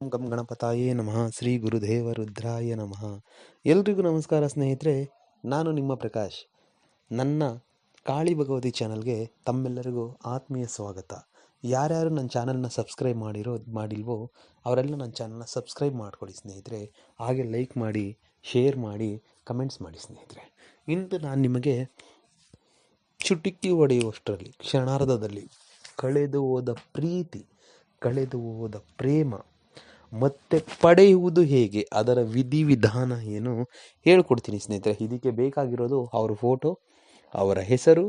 ಗಂ ಗಣಪತಾಯೇ ನಮಃ. ಶ್ರೀ ಗುರುದೇವ ರುದ್ರಾಯ ನಮಃ. ಎಲ್ರಿಗೂ ನಮಸ್ಕಾರ ಸ್ನೇಹಿತರೆ, ನಾನು ನಿಮ್ಮ ಪ್ರಕಾಶ್. ನನ್ನ ಕಾಳಿ ಭಗವತಿ ಚಾನಲ್ಗೆ ತಮ್ಮೆಲ್ಲರಿಗೂ ಆತ್ಮೀಯ ಸ್ವಾಗತ. ಯಾರ್ಯಾರು ನನ್ನ ಚಾನಲ್ನ ಸಬ್ಸ್ಕ್ರೈಬ್ ಮಾಡಿರೋ, ಮಾಡಿಲ್ವೋ, ಅವರೆಲ್ಲ ನನ್ನ ಚಾನಲ್ನ ಸಬ್ಸ್ಕ್ರೈಬ್ ಮಾಡ್ಕೊಳ್ಳಿ ಸ್ನೇಹಿತರೆ. ಹಾಗೆ ಲೈಕ್ ಮಾಡಿ, ಶೇರ್ ಮಾಡಿ, ಕಮೆಂಟ್ಸ್ ಮಾಡಿ ಸ್ನೇಹಿತರೆ. ಇಂದು ನಾನು ನಿಮಗೆ ಚುಟುಕಿ ಹೊಡೆಯುವಷ್ಟರಲ್ಲಿ ಕ್ಷಣಾರ್ಧದಲ್ಲಿ ಕಳೆದು ಹೋದ ಪ್ರೀತಿ, ಕಳೆದು ಹೋದ ಪ್ರೇಮ ಮತ್ತೆ ಪಡೆಯುವುದು ಹೇಗೆ? ಅದರ ವಿಧಿವಿಧಾನ ಏನು? ಹೇಳ್ಕೊಡ್ತೀನಿ ಸ್ನೇಹಿತರೆ. ಇದಕ್ಕೆ ಬೇಕಾಗಿರೋದು ಅವರ ಫೋಟೋ ಅವರ ಹೆಸರು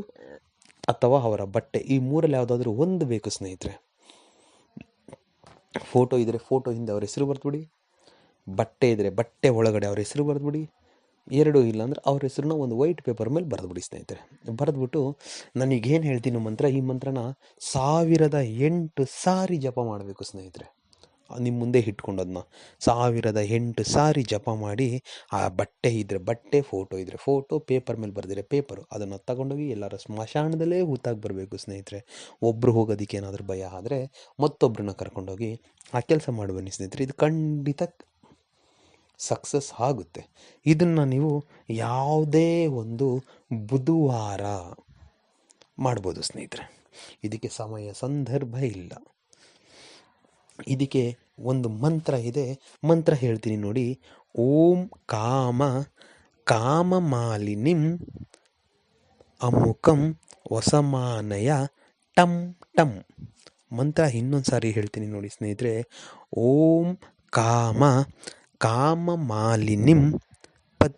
ಅಥವಾ ಅವರ ಬಟ್ಟೆ. ಈ ಮೂರಲ್ಲಿ ಯಾವುದಾದ್ರೂ ಒಂದು ಬೇಕು ಸ್ನೇಹಿತರೆ. ಫೋಟೋ ಇದ್ದರೆ ಫೋಟೋ ಹಿಂದೆ ಅವ್ರ ಹೆಸರು ಬರೆದ್ಬಿಡಿ. ಬಟ್ಟೆ ಇದ್ದರೆ ಬಟ್ಟೆ ಒಳಗಡೆ ಅವ್ರ ಹೆಸರು ಬರೆದ್ಬಿಡಿ. ಎರಡು ಇಲ್ಲಾಂದ್ರೆ ಅವ್ರ ಹೆಸರನ್ನ ಒಂದು ವೈಟ್ ಪೇಪರ್ ಮೇಲೆ ಬರೆದ್ಬಿಡಿ ಸ್ನೇಹಿತರೆ. ಬರೆದ್ಬಿಟ್ಟು ನನಗೇನು ಹೇಳ್ತೀನಿ ಮಂತ್ರ, ಈ ಮಂತ್ರನ ಸಾವಿರದ ಎಂಟು ಸಾರಿ ಜಪ ಮಾಡಬೇಕು ಸ್ನೇಹಿತರೆ. ನಿಮ್ಮ ಮುಂದೆ ಇಟ್ಕೊಂಡು ಅದನ್ನ ಸಾವಿರದ ಎಂಟು ಸಾರಿ ಜಪ ಮಾಡಿ ಆ ಬಟ್ಟೆ ಇದ್ದರೆ ಬಟ್ಟೆ ಫೋಟೋ ಇದ್ದರೆ ಫೋಟೋ ಪೇಪರ್ ಮೇಲೆ ಬರೆದಿರೋ ಪೇಪರು ಅದನ್ನು ತಗೊಂಡೋಗಿ ಎಲ್ಲರ ಸ್ಮಶಾನದಲ್ಲೇ ಹೂತಾಗಿ ಬರಬೇಕು ಸ್ನೇಹಿತರೆ. ಒಬ್ಬರು ಹೋಗೋದಕ್ಕೆ ಏನಾದರೂ ಭಯ ಆದರೆ ಮತ್ತೊಬ್ಬರನ್ನ ಕರ್ಕೊಂಡೋಗಿ ಆ ಕೆಲಸ ಮಾಡಿ ಬನ್ನಿ ಸ್ನೇಹಿತರೆ, ಇದು ಖಂಡಿತ ಸಕ್ಸಸ್ ಆಗುತ್ತೆ. ಇದನ್ನು ನೀವು ಯಾವುದೇ ಒಂದು ಬುಧವಾರ ಮಾಡ್ಬೋದು ಸ್ನೇಹಿತರೆ. ಇದಕ್ಕೆ ಸಮಯ, ಸಂದರ್ಭ ಇಲ್ಲ. ಇದಕ್ಕೆ ಒಂದು ಮಂತ್ರ ಇದೆ. ಮಂತ್ರ ಹೇಳ್ತೀನಿ ನೋಡಿ. ಓಂ ಕಾಮ ಕಾಮ ಮಾಲಿನಿಂ ಅಮುಕಂ ವಸಮಾನಯ, ಟಂ ಟಂ. ಮಂತ್ರ ಇನ್ನೊಂದು ಸಾರಿ ಹೇಳ್ತೀನಿ ನೋಡಿ ಸ್ನೇಹಿತರೆ. ಓಂ ಕಾಮ ಕಾಮ ಮಾಲಿನಿಂ ಪತ್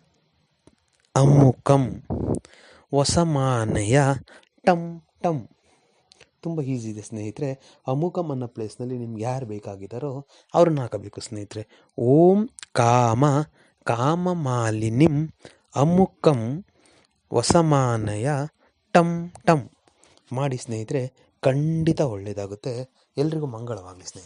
ಅಮುಕಂ ವಸಮಾನಯ, ಟಂ ಟಂ. ತುಂಬ ಈಸಿ ಇದೆ ಸ್ನೇಹಿತರೆ. ಅಮುಕಂ ಅನ್ನೋ ಪ್ಲೇಸ್ನಲ್ಲಿ ನಿಮ್ಗೆ ಯಾರು ಬೇಕಾಗಿದ್ದಾರೋ ಅವ್ರನ್ನ ಹಾಕಬೇಕು ಸ್ನೇಹಿತರೆ. ಓಂ ಕಾಮ ಕಾಮ ಮಾಲಿನಿಂ ಅಮುಕಂ ವಸಮಾನಯ ಟಂ ಟಂ. ಮಾಡಿ ಸ್ನೇಹಿತರೆ, ಖಂಡಿತ ಒಳ್ಳೆಯದಾಗುತ್ತೆ ಎಲ್ರಿಗೂ ಮಂಗಳವಾಗಲಿ ಸ್ನೇಹಿತರೆ.